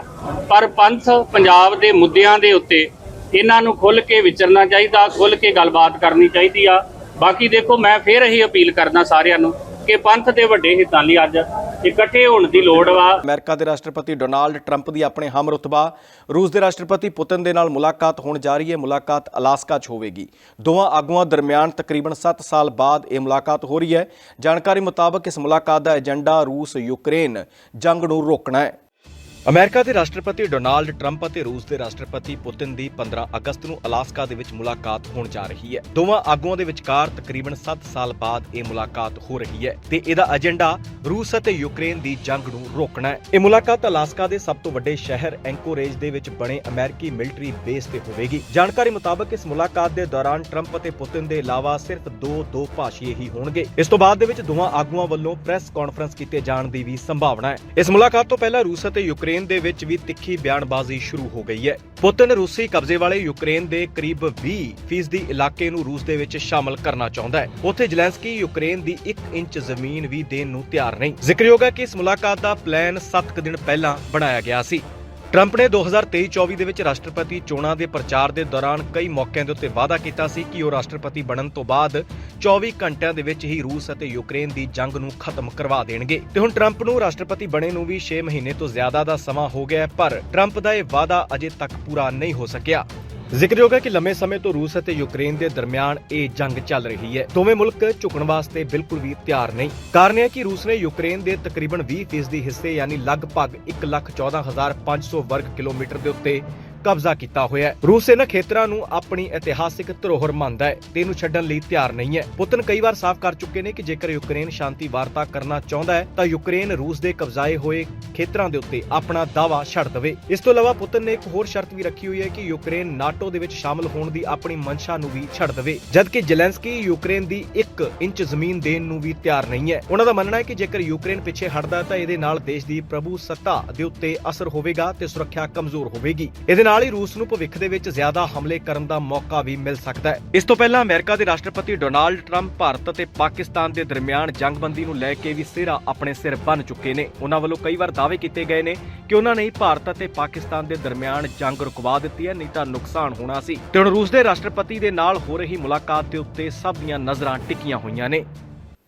Speaker 4: ਪਰ ਪੰਥ ਪੰਜਾਬ ਦੇ ਮੁੱਦਿਆਂ ਦੇ ਉੱਤੇ ਇਹਨਾਂ ਨੂੰ ਖੁੱਲ ਕੇ ਵਿਚਰਨਾ ਚਾਹੀਦਾ ਖੁੱਲ ਕੇ ਗੱਲਬਾਤ ਕਰਨੀ ਚਾਹੀਦੀ ਆ। ਬਾਕੀ ਦੇਖੋ, ਮੈਂ ਫੇਰ ਇਹੀ ਅਪੀਲ ਕਰਦਾ ਸਾਰਿਆਂ ਨੂੰ ਕਿ ਪੰਥ ਦੇ ਵੱਡੇ ਹਿੱਤਾਂ ਲਈ ਅੱਜ ਇਕੱਠੇ ਹੋਣ ਦੀ ਲੋੜ ਵਾ।
Speaker 1: ਅਮਰੀਕਾ ਦੇ ਰਾਸ਼ਟਰਪਤੀ ਡੋਨਾਲਡ ਟਰੰਪ ਦੀ ਆਪਣੇ ਹਮਰੁਤਬਾ ਰੂਸ ਦੇ ਰਾਸ਼ਟਰਪਤੀ ਪੁਤਿਨ ਦੇ ਨਾਲ ਮੁਲਾਕਾਤ ਹੋਣ ਜਾ ਰਹੀ ਹੈ, ਮੁਲਾਕਾਤ ਅਲਾਸਕਾ 'ਚ ਹੋਵੇਗੀ। ਦੋਵਾਂ ਆਗੂਆਂ ਦਰਮਿਆਨ ਤਕਰੀਬਨ 7 ਸਾਲ ਬਾਅਦ ਇਹ ਮੁਲਾਕਾਤ ਹੋ ਰਹੀ ਹੈ। ਜਾਣਕਾਰੀ ਮੁਤਾਬਕ ਇਸ ਮੁਲਾਕਾਤ ਦਾ ਏਜੰਡਾ ਰੂਸ ਯੂਕਰੇਨ ਜੰਗ ਨੂੰ ਰੋਕਣਾ ਹੈ। ਅਮਰੀਕਾ ਦੇ ਰਾਸ਼ਟਰਪਤੀ ਡੋਨਾਲਡ ਟਰੰਪ ਅਤੇ ਰੂਸ ਦੇ ਰਾਸ਼ਟਰਪਤੀ ਪੁਤਿਨ ਦੀ 15 ਅਗਸਤ ਨੂੰ ਅਲਾਸਕਾ ਦੇ ਵਿੱਚ ਮੁਲਾਕਾਤ ਹੋਣ ਜਾ ਰਹੀ ਹੈ। ਦੋਵਾਂ ਆਗੂਆਂ ਦੇ ਵਿਚਕਾਰ ਤਕਰੀਬਨ 7 ਸਾਲ ਬਾਅਦ ਇਹ ਮੁਲਾਕਾਤ ਹੋ ਰਹੀ ਹੈ ਤੇ ਇਹਦਾ ਏਜੰਡਾ ਰੂਸ ਅਤੇ ਯੂਕਰੇਨ ਦੀ ਜੰਗ ਨੂੰ ਰੋਕਣਾ ਹੈ। ਇਹ ਮੁਲਾਕਾਤ ਅਲਾਸਕਾ ਦੇ ਸਭ ਤੋਂ ਵੱਡੇ ਸ਼ਹਿਰ ਐਂਕੋਰੇਜ ਦੇ ਵਿੱਚ ਬਣੇ ਅਮਰੀਕੀ ਮਿਲਟਰੀ ਬੇਸ ਤੇ ਹੋਵੇਗੀ। ਜਾਣਕਾਰੀ ਮੁਤਾਬਕ ਇਸ ਮੁਲਾਕਾਤ ਦੇ ਦੌਰਾਨ ਟਰੰਪ ਅਤੇ ਪੁਤਿਨ ਦੇ ਇਲਾਵਾ ਸਿਰਫ ਦੋ ਦੋ ਭਾਸ਼ੀਏ ਹੀ ਹੋਣਗੇ। ਇਸ ਤੋਂ ਬਾਅਦ ਦੇ ਵਿੱਚ ਦੋਵਾਂ ਆਗੂਆਂ ਵੱਲੋਂ ਪ੍ਰੈਸ ਕਾਨਫਰੰਸ ਕੀਤੇ ਜਾਣ ਦੀ ਵੀ ਸੰਭਾਵਨਾ ਹੈ। ਇਸ ਮੁਲਾਕਾਤ ਤੋਂ ਪਹਿਲਾਂ ਰੂਸ ਅਤੇ ਯੂਕਰੇਨ ਦੇ ਵਿੱਚ ਵੀ ਤਿੱਖੀ ਬਿਆਨਬਾਜ਼ੀ ਸ਼ੁਰੂ ਹੋ ਗਈ ਹੈ। ਪੁਤਿਨ ਰੂਸੀ ਕਬਜ਼ੇ ਵਾਲੇ ਯੂਕਰੇਨ ਦੇ ਕਰੀਬ 20 ਫੀਸਦੀ ਇਲਾਕੇ ਨੂੰ ਰੂਸ ਦੇ ਵਿੱਚ ਸ਼ਾਮਲ ਕਰਨਾ ਚਾਹੁੰਦਾ ਹੈ। ਉੱਥੇ ਜ਼ੈਲੈਂਸਕੀ ਯੂਕਰੇਨ ਦੀ 1 ਇੰਚ ਜ਼ਮੀਨ ਵੀ ਦੇਣ ਨੂੰ ਤਿਆਰ ਨਹੀਂ। ਜ਼ਿਕਰਯੋਗ ਹੈ ਕਿ ਇਸ ਮੁਲਾਕਾਤ ਦਾ ਪਲਾਨ 7 ਦਿਨ ਪਹਿਲਾਂ ਬਣਾਇਆ ਗਿਆ ਸੀ। ਟਰੰਪ ਨੇ 2023-24 ਦੇ ਵਿੱਚ ਰਾਸ਼ਟਰਪਤੀ ਚੋਣਾਂ ਦੇ ਪ੍ਰਚਾਰ ਦੇ ਦੌਰਾਨ ਕਈ ਮੌਕਿਆਂ ਦੇ ਉੱਤੇ ਵਾਅਦਾ ਕੀਤਾ ਸੀ ਕਿ ਉਹ ਰਾਸ਼ਟਰਪਤੀ ਬਣਨ ਤੋਂ ਬਾਅਦ 24 ਘੰਟਿਆਂ ਦੇ ਵਿੱਚ ਹੀ ਰੂਸ ਅਤੇ ਯੂਕਰੇਨ ਦੀ ਜੰਗ ਨੂੰ ਖਤਮ ਕਰਵਾ ਦੇਣਗੇ। ਤੇ ਹੁਣ ਟਰੰਪ ਨੂੰ ਰਾਸ਼ਟਰਪਤੀ ਬਣੇ ਨੂੰ ਵੀ 6 ਮਹੀਨੇ ਤੋਂ ਜ਼ਿਆਦਾ ਦਾ ਸਮਾਂ ਹੋ ਗਿਆ ਪਰ ਟਰੰਪ ਦਾ ਇਹ ਵਾਅਦਾ ਅਜੇ ਤੱਕ ਪੂਰਾ ਨਹੀਂ ਹੋ ਸਕਿਆ। ਜ਼ਿਕਰਯੋਗ ਹੈ ਕਿ ਲੰਮੇ ਸਮੇਂ ਤੋਂ ਰੂਸ ਅਤੇ ਯੂਕਰੇਨ ਦੇ ਦਰਮਿਆਨ ਇਹ ਜੰਗ ਚੱਲ ਰਹੀ ਹੈ। ਦੋਵੇਂ ਮੁਲਕ ਝੁਕਣ ਵਾਸਤੇ ਬਿਲਕੁਲ ਵੀ ਤਿਆਰ ਨਹੀਂ। ਕਾਰਨ ਇਹ ਹੈ ਕਿ ਰੂਸ ਨੇ ਯੂਕਰੇਨ ਦੇ ਤਕਰੀਬਨ 20% ਹਿੱਸੇ, ਯਾਨੀ ਲਗਭਗ 114500 ਵਰਗ ਕਿਲੋਮੀਟਰ ਦੇ ਉੱਤੇ ਕਬਜ਼ਾ ਕੀਤਾ ਹੋਇਆ ਹੈ। ਰੂਸ ਇਹਨਾਂ ਖੇਤਰਾਂ ਨੂੰ ਆਪਣੀ ਇਤਿਹਾਸਿਕ ਧਰੋਹਰ ਮੰਨਦਾ ਹੈ ਤੇ ਇਹਨੂੰ ਛੱਡਣ ਲਈ ਤਿਆਰ ਨਹੀਂ ਹੈ। ਪੁਤਨ ਕਈ ਵਾਰ ਸਾਫ਼ ਕਰ ਚੁੱਕੇ ਨੇ ਕਿ ਜੇਕਰ ਯੂਕਰੇਨ ਸ਼ਾਂਤੀ ਵਾਰਤਾ ਕਰਨਾ ਚਾਹੁੰਦਾ ਹੈ, ਤਾਂ ਯੂਕਰੇਨ ਰੂਸ ਦੇ ਕਬਜ਼ਾਏ ਹੋਏ ਖੇਤਰਾਂ ਦੇ ਉੱਤੇ ਆਪਣਾ ਦਾਅਵਾ ਛੱਡ ਦੇਵੇ। ਇਸ ਤੋਂ ਇਲਾਵਾ ਪੁਤਨ ਨੇ ਇੱਕ ਹੋਰ ਸ਼ਰਤ ਵੀ ਰੱਖੀ ਹੋਈ ਹੈ ਕਿ ਯੂਕਰੇਨ ਨਾਟੋ ਦੇ ਵਿੱਚ ਸ਼ਾਮਲ ਹੋਣ ਦੀ ਆਪਣੀ ਮਨਸ਼ਾ ਨੂੰ ਵੀ ਛੱਡ ਦੇਵੇ, ਜਦਕਿ ਜ਼ੈਲੈਂਸਕੀ ਯੂਕਰੇਨ ਦੀ 1 ਇੰਚ ਜ਼ਮੀਨ ਦੇਣ ਨੂੰ ਵੀ ਤਿਆਰ ਨਹੀਂ ਹੈ। ਉਹਨਾਂ ਦਾ ਮੰਨਣਾ ਹੈ ਕਿ ਜੇਕਰ ਯੂਕਰੇਨ ਪਿੱਛੇ ਹਟਦਾ ਹੈ, ਤਾਂ ਇਹਦੇ ਨਾਲ ਦੇਸ਼ ਦੀ ਪ੍ਰਭੂ ਸੱਤਾ ਦੇ ਉੱਤੇ ਅਸਰ ਹੋਵੇਗਾ ਤੇ ਸੁਰੱਖਿਆ ਕਮਜ਼ੋਰ ਹੋਵੇਗੀ। ਇਹਦੇ ਨਾਲ ਹੀ ਰੂਸ ਨੂੰ ਭਵਿੱਖ ਦੇ ਵਿੱਚ ਜ਼ਿਆਦਾ ਹਮਲੇ ਕਰਨ ਦਾ ਮੌਕਾ ਵੀ ਮਿਲ ਸਕਦਾ ਹੈ। ਇਸ ਤੋਂ ਪਹਿਲਾਂ ਅਮਰੀਕਾ ਦੇ ਰਾਸ਼ਟਰਪਤੀ ਡੋਨਾਲਡ ਟਰੰਪ ਭਾਰਤ ਅਤੇ ਪਾਕਿਸਤਾਨ ਦੇ ਦਰਮਿਆਨ ਜੰਗਬੰਦੀ ਨੂੰ ਲੈ ਕੇ ਵੀ ਸਿਰਾ ਆਪਣੇ ਸਿਰ ਬੰਨ ਚੁੱਕੇ ਨੇ। ਉਹਨਾਂ ਵੱਲੋਂ ਕਈ ਵਾਰ ਦਾਅਵੇ ਕੀਤੇ ਗਏ ਨੇ ਕਿ ਉਹਨਾਂ ਨੇ ਭਾਰਤ ਅਤੇ ਪਾਕਿਸਤਾਨ ਦੇ ਦਰਮਿਆਨ ਜੰਗ ਰੁਕਵਾ ਦਿੱਤੀ ਹੈ, ਨਹੀਂ ਤਾਂ ਨੁਕਸਾਨ ਹੋਣਾ ਸੀ। ਤੇ ਹੁਣ ਰੂਸ ਦੇ ਰਾਸ਼ਟਰਪਤੀ ਦੇ ਨਾਲ ਹੋ ਰਹੀ ਮੁਲਾਕਾਤ ਦੇ ਉੱਤੇ ਸਭ ਦੀਆਂ ਨਜ਼ਰਾਂ ਟਿਕੀਆਂ ਹੋਈਆਂ ਨੇ।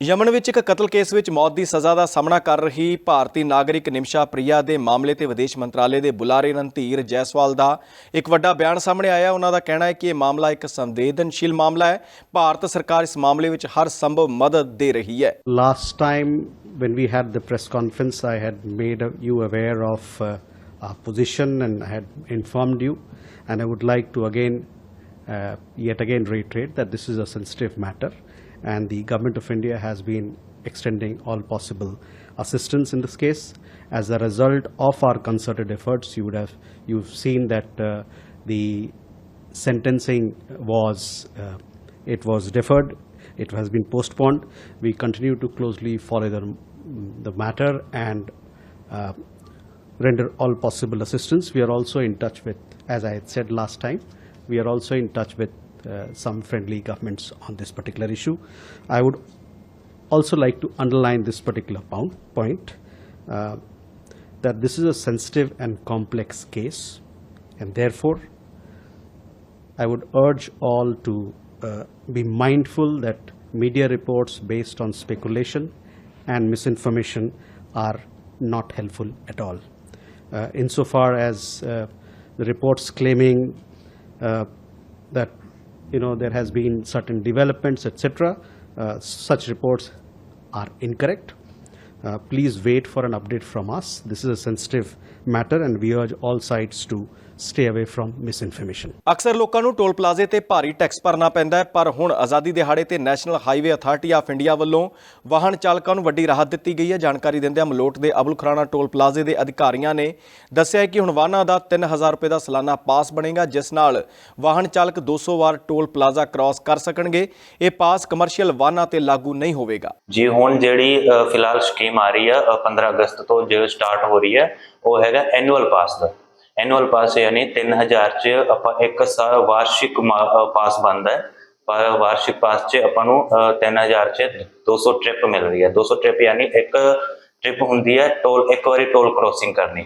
Speaker 1: ਯਮਨ ਵਿੱਚ ਇੱਕ ਕਤਲ ਕੇਸ ਵਿੱਚ ਮੌਤ ਦੀ ਸਜ਼ਾ ਦਾ ਸਾਹਮਣਾ ਕਰ ਰਹੀ ਭਾਰਤੀ ਨਾਗਰਿਕ ਨਿਮਸ਼ਾ ਪ੍ਰਿਆ ਦੇ ਮਾਮਲੇ ਤੇ ਵਿਦੇਸ਼ ਮੰਤਰਾਲੇ ਦੇ ਬੁਲਾਰੇ ਰਣਧੀਰ ਜੈਸਵਾਲ ਦਾ ਇੱਕ ਵੱਡਾ ਬਿਆਨ ਸਾਹਮਣੇ ਆਇਆ ਉਹਨਾਂ ਦਾ ਕਹਿਣਾ ਹੈ ਕਿ ਇਹ ਮਾਮਲਾ ਇੱਕ ਸੰਵੇਦਨਸ਼ੀਲ ਮਾਮਲਾ ਹੈ ਭਾਰਤ ਸਰਕਾਰ ਇਸ ਮਾਮਲੇ ਵਿੱਚ ਹਰ ਸੰਭਵ ਮਦਦ ਦੇ ਰਹੀ ਹੈ
Speaker 7: Last time, when we had the press conference, I had made you aware of uh, our position and I had informed you. And I would like to again, uh, yet again, reiterate that this is a sensitive matter, and the government of India has been extending all possible assistance in this case. As a result of our concerted efforts, you would have you've seen that uh, the sentencing was uh, it was deferred. It has been postponed. We continue to closely follow the, the matter and uh, render all possible assistance. We are also in touch with as i had said last time we are also in touch with some friendly governments on this particular issue i would also like to underline this particular point uh, that this is a sensitive and complex case and therefore I would urge all to uh, be mindful that media reports based on speculation and misinformation are not helpful at all. Uh, insofar as uh, the reports claiming uh, that you know there has been certain developments, etc., uh, such reports are incorrect. uh, please wait for an update from us. This is a sensitive matter, and we urge all sides to stay away from misinformation.
Speaker 1: ਅਕਸਰ ਲੋਕਾਂ ਨੂੰ toll ਪਲਾਜ਼ੇ ਤੇ ਭਾਰੀ tax ਭਰਨਾ ਪੈਂਦਾ ਹੈ ਪਰ ਹੁਣ ਆਜ਼ਾਦੀ ਦਿਹਾੜੇ ਤੇ national highway authority of India ਵੱਲੋਂ ਵਾਹਨ ਚਾਲਕਾਂ ਨੂੰ ਵੱਡੀ ਰਾਹਤ ਦਿੱਤੀ ਗਈ ਹੈ। ਜਾਣਕਾਰੀ ਦਿੰਦਿਆਂ ਮਲੋਟ ਦੇ ਅਬੁਲ ਖੁਰਾਣਾ ਟੋਲ ਪਲਾਜ਼ੇ ਦੇ ਅਧਿਕਾਰੀਆਂ ਨੇ ਦੱਸਿਆ ਹੈ ਕਿ ਹੁਣ ਵਾਹਨਾਂ ਦਾ 3000 ਰੁਪਏ ਦਾ ਸਾਲਾਨਾ ਪਾਸ ਬਣੇਗਾ ਜਿਸ ਨਾਲ ਵਾਹਨ ਚਾਲਕ 200 ਵਾਰ ਟੋਲ ਪਲਾਜ਼ਾ ਕ੍ਰਾਸ ਕਰ ਸਕਣਗੇ। ਇਹ ਪਾਸ ਕਮਰਸ਼ੀਅਲ ਵਾਹਨਾਂ ਤੇ ਲਾਗੂ ਨਹੀਂ ਹੋਵੇਗਾ।
Speaker 8: ਜੀ ਹੁਣ ਜਿਹੜੀ ਫਿਲਹਾਲ ਸਕੀਮ ਆ ਰਹੀ ਹੈ ਅ, 15 ਅਗਸਤ ਤੋਂ ਜੋ ਸਟਾਰਟ ਹੋ ਰਹੀ ਹੈ ਉਹ ਹੈਗਾ ਐਨੂਅਲ ਪਾਸ ਦਾ। ਐਨੂਅਲ ਪਾਸ ਯਾਨੀ 3000 ਚ ਆਪਾਂ ਇੱਕ ਸਾਲ ਵਾਰਸ਼ਿਕ ਪਾਸ ਬਣਦਾ ਹੈ। ਪਰ ਵਾਰਸ਼ਿਕ ਪਾਸ ਚ ਆਪਾਂ ਨੂੰ 3000 ਚ 200 ਟ੍ਰਿਪ ਮਿਲ ਰਹੀ ਹੈ। 200 ਟ੍ਰਿਪ ਯਾਨੀ ਇੱਕ ਟ੍ਰਿਪ ਹੁੰਦੀ ਹੈ ਟੋਲ ਇੱਕ ਵਾਰੀ ਟੋਲ ਕ੍ਰੋਸਿੰਗ ਕਰਨੀ।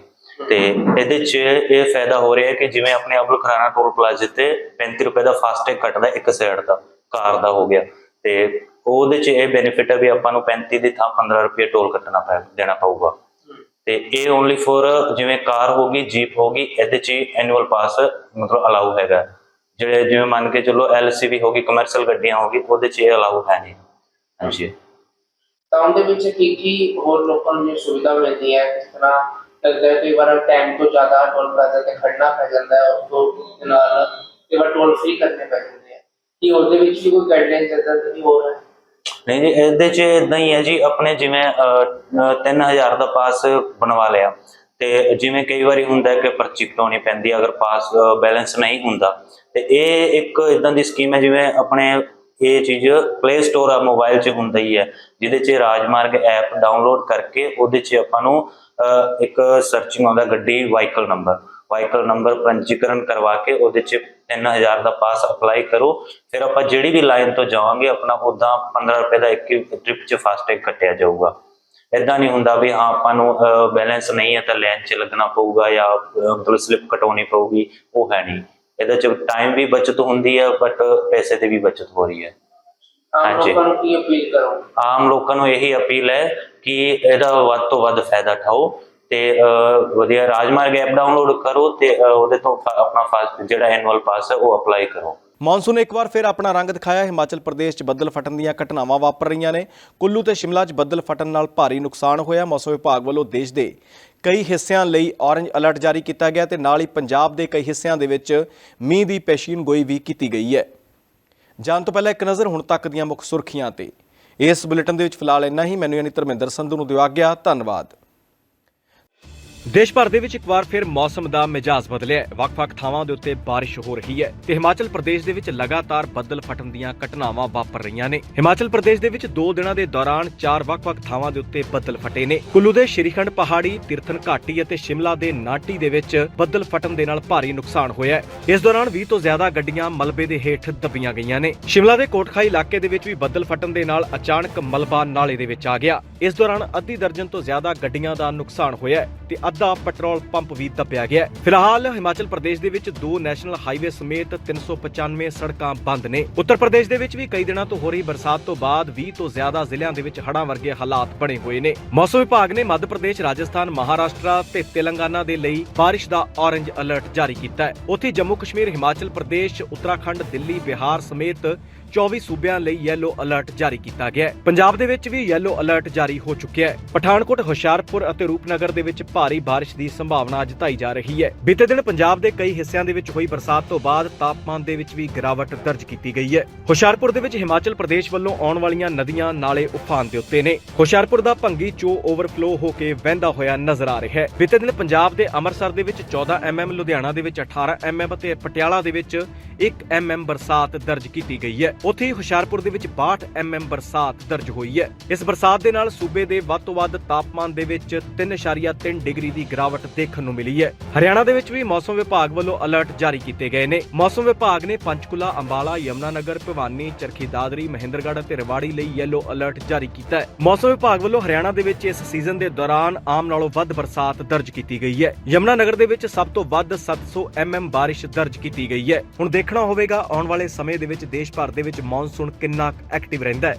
Speaker 8: ਤੇ ਇਹਦੇ ਚ ਇਹ ਫਾਇਦਾ ਹੋ ਰਿਹਾ ਹੈ ਕਿ ਜਿਵੇਂ ਆਪਣੇ ਅਬੁਲ ਖਰਾਣਾ ਟੋਲ ਪਲਾਜ਼ੇ ਤੇ 35 ਰੁਪਏ ਦਾ ਫਾਸਟੈਗ ਕੱਟਦਾ ਇੱਕ ਸਾਈਡ ਦਾ, ਕਾਰ ਦਾ ਹੋ ਗਿਆ। ਤੇ ਉਹਦੇ ਚ ਇਹ ਬੈਨੀਫਿਟ ਹੈ ਵੀ ਆਪਾਂ ਨੂੰ 35 ਦੀ ਥਾਂ 15 ਰੁਪਏ ਟੋਲ ਕੱਟਣਾ ਪੈ, ਦੇਣਾ ਪਊਗਾ। ਤੇ ਇਹ ਓਨਲੀ ਫॉर ਜਿਵੇਂ ਕਾਰ ਹੋਗੀ ਜੀਪ ਹੋਗੀ ਇਹਦੇ ਚ ਐਨੂਅਲ ਪਾਸ ਮਤਲਬ ਅਲਾਉ ਹੈਗਾ। ਜਿਹੜੇ ਜਿਵੇਂ ਮੰਨ ਕੇ ਚੱਲੋ ਐਲਸੀਵੀ ਹੋਗੀ ਕਮਰਸ਼ੀਅਲ ਗੱਡੀਆਂ ਹੋਗੀ ਉਹਦੇ ਚ ਇਹ ਅਲਾਉ ਹੈ ਨਹੀਂ। ਹਾਂਜੀ।
Speaker 9: ਤਾਂ ਉਹਦੇ ਵਿੱਚ ਕੀ ਕੀ ਹੋਰ ਲੋਕਾਂ ਨੂੰ ਸੁਵਿਧਾ ਮਿਲਦੀ ਹੈ ਕਿਸ ਤਰ੍ਹਾਂ ਲੱਗਦਾ ਹੈ ਕਈ ਵਾਰ ਟਾਈਮ ਤੋਂ ਜ਼ਿਆਦਾ ਟੋਲ ਪਲਾਜ਼ਾ ਤੇ ਖੜਨਾ ਪੈ ਜਾਂਦਾ ਹੈ, ਉਸ ਤੋਂ ਨਾਲ ਕਈ ਵਾਰ ਟੋਲ ਫ੍ਰੀ ਕਰਨੇ ਪੈ ਜਾਂਦੇ ਆ। ਕੀ ਉਹਦੇ ਵਿੱਚ ਵੀ ਕੋਈ ਗਾਈਡਲਾਈਨ ਜਦਾਂ ਨਹੀਂ ਹੋ? ਰਿਹਾ
Speaker 8: ਨਹੀਂ ਜੀ, ਇਹਦੇ ਚ ਇਦਾਂ ਹੀ ਹੈ ਜੀ, ਆਪਣੇ ਜਿਵੇਂ 3000 ਦਾ ਪਾਸ ਬਣਵਾ ਲਿਆ। ਤੇ ਜਿਵੇਂ ਕਈ ਵਾਰੀ ਹੁੰਦਾ ਕਿ ਪਰਚੀ ਕਟਾਉਣੀ ਪੈਂਦੀ ਅਗਰ ਪਾਸ ਬੈਲੈਂਸ ਨਹੀਂ ਹੁੰਦਾ। ਤੇ ਇਹ ਇੱਕ ਇਦਾਂ ਦੀ ਸਕੀਮ ਹੈ, ਜਿਵੇਂ ਆਪਣੇ ਇਹ ਚੀਜ਼ ਪਲੇ ਸਟੋਰ ਆ ਮੋਬਾਈਲ 'ਚ ਹੁੰਦਾ ਹੀ ਹੈ। ਜਿਹਦੇ 'ਚ ਰਾਜਮਾਰਗ ਐਪ ਡਾਊਨਲੋਡ ਕਰਕੇ ਉਹਦੇ 'ਚ ਆਪਾਂ ਨੂੰ ਇੱਕ ਸਰਚਿੰਗ ਆਉਂਦਾ, ਗੱਡੀ ਵਾਹੀਕਲ ਨੰਬਰ ਵਾਹੀਕਲ ਨੰਬਰ ਪੰਜੀਕਰਨ ਕਰਵਾ ਕੇ ਉਹਦੇ 'ਚ 3000 ਦਾ ਪਾਸ ਅਪਲਾਈ ਕਰੋ। ਫਿਰ ਆਪਾਂ ਜਿਹੜੀ ਵੀ ਲਾਈਨ ਤੋਂ ਜਾਵਾਂਗੇ ਆਪਣਾ ਉਦਾਂ 15 ਰੁਪਏ ਦਾ ਇੱਕ ਟ੍ਰਿਪ 'ਚ ਫਾਸਟੈਗ ਕੱਟਿਆ ਜਾਊਗਾ। ਇਦਾਂ ਨਹੀਂ ਹੁੰਦਾ ਵੀ ਹਾਂ ਆਪਾਂ ਨੂੰ ਬੈਲੈਂਸ ਨਹੀਂ ਹੈ ਤਾਂ ਲਾਈਨ 'ਚ ਲੱਗਣਾ ਪਊਗਾ ਜਾਂ ਮਤਲਬ ਸਲਿੱਪ ਕਟਾਉਣੀ ਪਊਗੀ ਉਹ ਹੈ ਨਹੀਂ। ਇਹਦੇ 'ਚ ਟਾਈਮ ਵੀ ਬਚਤ ਹੁੰਦੀ ਹੈ ਬਟ ਪੈਸੇ ਦੀ ਵੀ ਬਚਤ ਹੋ ਰਹੀ ਹੈ।
Speaker 9: ਆਮ। ਲੋਕਾਂ ਨੂੰ ਕੀ ਅਪੀਲ ਕਰੋ
Speaker 8: ਆਮ ਲੋਕਾਂ ਨੂੰ ਇਹੀ ਅਪੀਲ ਹੈ ਕਿ ਇਹਦਾ ਵੱਧ ਤੋਂ ਵੱਧ ਫਾਇਦਾ ਉਠਾਓ। ਤੇ ਵਧੀਆ ਰਾਜਮਾਰਗ ਐਪ ਡਾਊਨਲੋਡ ਕਰੋ ਤੇ ਉਹਦੇ ਤੋਂ ਆਪਣਾ ਫਾਸਟ ਜਿਹੜਾ ਐਨੂਅਲ ਪਾਸ ਹੈ, ਉਹ ਅਪਲਾਈ ਕਰੋ।
Speaker 1: ਮੌਨਸੂਨ ਨੇ ਇੱਕ ਵਾਰ ਫਿਰ ਆਪਣਾ ਰੰਗ ਦਿਖਾਇਆ। ਹਿਮਾਚਲ ਪ੍ਰਦੇਸ਼ 'ਚ ਬੱਦਲ ਫਟਣ ਦੀਆਂ ਘਟਨਾਵਾਂ ਵਾਪਰ ਰਹੀਆਂ ਨੇ। ਕੁੱਲੂ ਤੇ ਸ਼ਿਮਲਾ 'ਚ ਬੱਦਲ ਫਟਣ ਨਾਲ ਭਾਰੀ ਨੁਕਸਾਨ ਹੋਇਆ। ਮੌਸਮ ਵਿਭਾਗ ਵੱਲੋਂ ਦੇਸ਼ ਦੇ ਕਈ ਹਿੱਸਿਆਂ ਲਈ ਔਰੰਜ ਅਲਰਟ ਜਾਰੀ ਕੀਤਾ ਗਿਆ ਤੇ ਨਾਲ ਹੀ ਪੰਜਾਬ ਦੇ ਕਈ ਹਿੱਸਿਆਂ ਦੇ ਵਿੱਚ ਮੀਂਹ ਦੀ ਪੇਸ਼ੀਨਗੋਈ ਵੀ ਕੀਤੀ ਗਈ ਹੈ। ਜਾਣ ਤੋਂ ਪਹਿਲਾਂ ਇੱਕ ਨਜ਼ਰ ਹੁਣ ਤੱਕ ਦੀਆਂ ਮੁੱਖ ਸੁਰਖੀਆਂ ਤੇ। ਇਸ ਬੁਲੇਟਿਨ ਦੇ ਵਿੱਚ ਫਿਲਹਾਲ ਇੰਨਾ ਹੀ। ਮੈਨੂੰ ਯਾਨੀ ਧਰਮਿੰਦਰ ਸੰਧੂ ਨੂੰ ਦਿਵਾ ਗਿਆ ਧੰਨਵਾਦ। ਦੇਸ਼ ਭਰ ਦੇ ਵਿੱਚ ਇੱਕ ਵਾਰ ਫਿਰ ਮੌਸਮ ਦਾ ਮਿਜਾਜ਼ ਬਦਲਿਆ ਹੈ। ਵੱਖ-ਵੱਖ ਥਾਵਾਂ ਦੇ ਉੱਤੇ ਬਾਰਿਸ਼ ਹੋ ਰਹੀ ਹੈ। ਤੇ ਹਿਮਾਚਲ ਪ੍ਰਦੇਸ਼ ਦੇ ਵਿੱਚ ਲਗਾਤਾਰ ਬੱਦਲ ਫਟਣ ਦੀਆਂ ਘਟਨਾਵਾਂ ਵਾਪਰ ਰਹੀਆਂ ਨੇ। ਹਿਮਾਚਲ ਪ੍ਰਦੇਸ਼ ਦੇ ਵਿੱਚ 2 ਦਿਨਾਂ ਦੇ ਦੌਰਾਨ ਚਾਰ ਵੱਖ-ਵੱਖ ਥਾਵਾਂ ਦੇ ਉੱਤੇ ਬੱਦਲ ਫਟੇ ਨੇ। ਕੁੱਲੂ ਦੇ ਸ਼੍ਰੀਖੰਡ ਪਹਾੜੀ, ਤਿਰਥਨ ਘਾਟੀ ਅਤੇ ਸ਼ਿਮਲਾ ਦੇ ਨਾਟੀ ਦੇ ਵਿੱਚ ਬੱਦਲ ਫਟਣ ਦੇ ਨਾਲ ਭਾਰੀ ਨੁਕਸਾਨ ਹੋਇਆ ਹੈ। ਇਸ ਦੌਰਾਨ 20 ਤੋਂ ਜ਼ਿਆਦਾ ਗੱਡੀਆਂ ਮਲਬੇ ਦੇ ਹੇਠ ਦੱਬੀਆਂ ਗਈਆਂ ਨੇ। ਸ਼ਿਮਲਾ ਦੇ ਕੋਟਖਾਈ ਇਲਾਕੇ ਦੇ ਵਿੱਚ ਵੀ ਬੱਦਲ ਫਟਣ ਦੇ ਨਾਲ ਅਚਾਨਕ ਮਲਬਾ ਨਾਲੇ ਦੇ ਵਿੱਚ ਆ ਗਿਆ। ਇਸ ਦੌਰਾਨ ਅੱਧੀ ਦਰਜਨ ਤੋਂ ਜ਼ਿਆਦਾ ਗੱਡੀਆਂ ਦਾ ਨੁਕਸਾਨ ਹੋਇਆ ਤੇ ਅੱਧਾ ਪੈਟਰੋਲ ਪੰਪ ਵੀ ਦੱਬਿਆ ਗਿਆ ਹੈ। ਫਿਲਹਾਲ ਹਿਮਾਚਲ ਪ੍ਰਦੇਸ਼ ਦੇ ਵਿੱਚ ਦੋ ਨੈਸ਼ਨਲ ਹਾਈਵੇ ਸਮੇਤ 395 ਸੜਕਾਂ ਬੰਦ ਨੇ। ਉੱਤਰ ਪ੍ਰਦੇਸ਼ ਦੇ ਵਿੱਚ ਵੀ ਕਈ ਦਿਨਾਂ ਤੋਂ ਹੋ ਰਹੀ ਬਰਸਾਤ ਤੋਂ ਬਾਅਦ 20 ਤੋਂ ਜ਼ਿਆਦਾ ਜ਼ਿਲ੍ਹਿਆਂ ਦੇ ਵਿੱਚ ਹੜ੍ਹਾਂ ਵਰਗੇ ਹਾਲਾਤ ਬਣੇ ਹੋਏ ਨੇ। ਮੌਸਮ ਵਿਭਾਗ ਨੇ ਮੱਧ ਪ੍ਰਦੇਸ਼, ਰਾਜਸਥਾਨ, ਮਹਾਰਾਸ਼ਟਰ ਤੇ ਤੇਲੰਗਾਨਾ ਦੇ ਲਈ ਬਾਰਿਸ਼ ਦਾ ਔਰੰਜ ਅਲਰਟ ਜਾਰੀ ਕੀਤਾ ਹੈ। ਉੱਥੇ ਜੰਮੂ ਕਸ਼ਮੀਰ, ਹਿਮਾਚਲ ਪ੍ਰਦੇਸ਼, ਉੱਤਰਾਖੰਡ, ਦਿੱਲੀ, ਬਿਹਾਰ ਸਮੇਤ 24 ਸੂਬਿਆਂ ਲਈ ਯੈਲੋ ਅਲਰਟ ਜਾਰੀ ਕੀਤਾ ਗਿਆ ਹੈ। ਪੰਜਾਬ ਦੇ ਵਿੱਚ ਵੀ ਯੈਲੋ ਅਲਰਟ ਜਾਰੀ ਹੋ ਚੁੱਕਿਆ ਹੈ। ਪਠਾਨਕੋਟ, ਹੁਸ਼ਿਆਰਪੁਰ ਅਤੇ ਰੂਪਨਗਰ ਦੇ ਵਿੱਚ ਭਾਰੀ ਬਾਰਿਸ਼ ਦੀ ਸੰਭਾਵਨਾ ਜਤਾਈ ਜਾ ਰਹੀ ਹੈ। ਬੀਤੇ ਦਿਨ ਪੰਜਾਬ ਦੇ ਕਈ ਹਿੱਸਿਆਂ ਦੇ ਵਿੱਚ ਹੋਈ ਬਰਸਾਤ ਤੋਂ ਬਾਅਦ ਤਾਪਮਾਨ ਦੇ ਵਿੱਚ ਵੀ ਗਿਰਾਵਟ ਦਰਜ ਕੀਤੀ ਗਈ ਹੈ। ਹੁਸ਼ਿਆਰਪੁਰ ਦੇ ਵਿੱਚ ਹਿਮਾਚਲ ਪ੍ਰਦੇਸ਼ ਵੱਲੋਂ ਆਉਣ ਵਾਲੀਆਂ ਨਦੀਆਂ ਨਾਲੇ ਉਫਾਨ ਦੇ ਉੱਤੇ ਨੇ। ਹੁਸ਼ਿਆਰਪੁਰ ਦਾ ਭੰਗੀ ਚੋ ਓਵਰਫਲੋ ਹੋ ਕੇ ਵਹਿੰਦਾ ਹੋਇਆ ਨਜ਼ਰ ਆ ਰਿਹਾ ਹੈ। ਬੀਤੇ ਦਿਨ ਪੰਜਾਬ ਦੇ ਅੰਮ੍ਰਿਤਸਰ ਦੇ ਵਿੱਚ 14 ਐਮਐਮ ਲੁਧਿਆਣਾ ਦੇ ਵਿੱਚ 18 ਐਮਐਮ ਅਤੇ ਪਟਿਆਲਾ ਦੇ ਵਿੱਚ 1 ਐਮਐਮ ਬਰਸਾਤ ਦਰਜ ਕੀਤੀ ਗਈ ਹੈ। ਉੱਥੇ ਹੁਸ਼ਿਆਰਪੁਰ ਦੇ ਵਿੱਚ 62 ਐਮਐਮ ਬਰਸਾਤ ਦਰਜ ਹੋਈ ਹੈ। ਇਸ ਬਰਸਾਤ ਦੇ ਨਾਲ ਸੂਬੇ ਦੇ ਵੱਧ ਤੋਂ ਵੱਧ ਤਾਪਮਾਨ ਦੇ ਵਿੱਚ 3.3 ਡਿਗਰੀ ਦੀ ਗਿਰਾਵਟ ਦੇਖਣ ਨੂੰ ਮਿਲੀ ਹੈ। ਹਰਿਆਣਾ ਦੇ ਵਿੱਚ ਵੀ ਮੌਸਮ ਵਿਭਾਗ ਵੱਲੋਂ ਅਲਰਟ ਜਾਰੀ ਕੀਤੇ ਗਏ ਨੇ। ਮੌਸਮ ਵਿਭਾਗ ਨੇ ਪੰਚਕੁਲਾ, ਅੰਬਾਲਾ, ਯਮਨਾਨਗਰ, ਭਿਵਾਨੀ, ਚਰਖੀ ਦਾਦਰੀ, ਮਹਿੰਦਰਗੜ੍ਹ ਅਤੇ ਰਵਾੜੀ ਲਈ ਯੈਲੋ ਅਲਰਟ ਜਾਰੀ ਕੀਤਾ ਹੈ। ਮੌਸਮ ਵਿਭਾਗ ਵੱਲੋਂ ਹਰਿਆਣਾ ਦੇ ਵਿੱਚ ਇਸ ਸੀਜ਼ਨ ਦੇ ਦੌਰਾਨ ਆਮ ਨਾਲੋਂ ਵੱਧ ਬਰਸਾਤ ਦਰਜ ਕੀਤੀ ਗਈ ਹੈ। ਯਮਨਾਨਗਰ ਦੇ ਵਿੱਚ ਸਭ ਤੋਂ ਵੱਧ 700 ਐਮਐਮ ਬਾਰਿਸ਼ ਦਰਜ ਕੀਤੀ ਗਈ ਹੈ। ਹੁਣ ਦੇਖਣਾ ਹੋਵੇਗਾ, ਆਉਣ ਵਾਲੇ ਸਮੇਂ ਦੇ ਵਿੱਚ ਦੇਸ਼ ਭਰ ਦੇ ਵਿੱਚ ਮੌਨਸੂਨ ਕਿੰਨਾ ਐਕਟਿਵ ਰਹਿੰਦਾ ਹੈ?